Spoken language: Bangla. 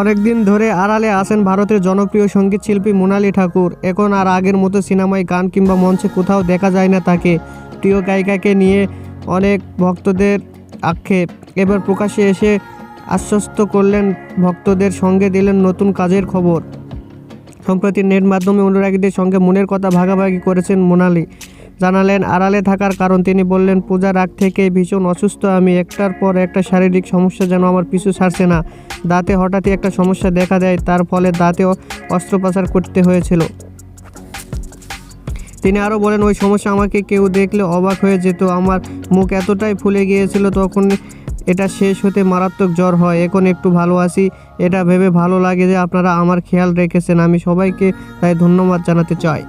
অনেকদিন ধরে আড়ালে আসেন ভারতের জনপ্রিয় সংগীত শিল্পী মোনালি ঠাকুর। এখন আর আগের মতো সিনেমায় গান কিংবা মঞ্চে কোথাও দেখা যায় না তাকে। প্রিয় গায়িকাকে নিয়ে অনেক ভক্তদের আক্ষেপ। এবার প্রকাশ্যে এসে আশ্বস্ত করলেন ভক্তদের সঙ্গে দিলেন নতুন কাজের খবর। সম্প্রতি নেট মাধ্যমে অনুরাগীদের সঙ্গে মনের কথা ভাগাভাগি করেছেন মোনালি। জানালেন, আড়ালে থাকার কারণ তিনি বললেন, পূজার আগ থেকে ভীষণ অসুস্থ, আমি একটার পর একটা শারীরিক সমস্যা যেন আমার পিছু ছাড়ছে না। দাঁতে হঠাৎই একটা সমস্যা দেখা দেয়, তার ফলে দাঁতে অস্ত্রোপচার করতে হয়েছিল। তিনি আরও বলেন, ওই সমস্যা আমাকে কেউ দেখলে অবাক হয়ে যেত, আমার মুখ এতটাই ফুলে গিয়েছিল, তখন এটা শেষ হতে মারাত্মক জ্বর হয়। এখন একটু ভালো আছি, এটা ভেবে ভালো লাগে যে আপনারা আমার খেয়াল রেখেছেন, আমি সবাইকে তাই ধন্যবাদ জানাতে চাই।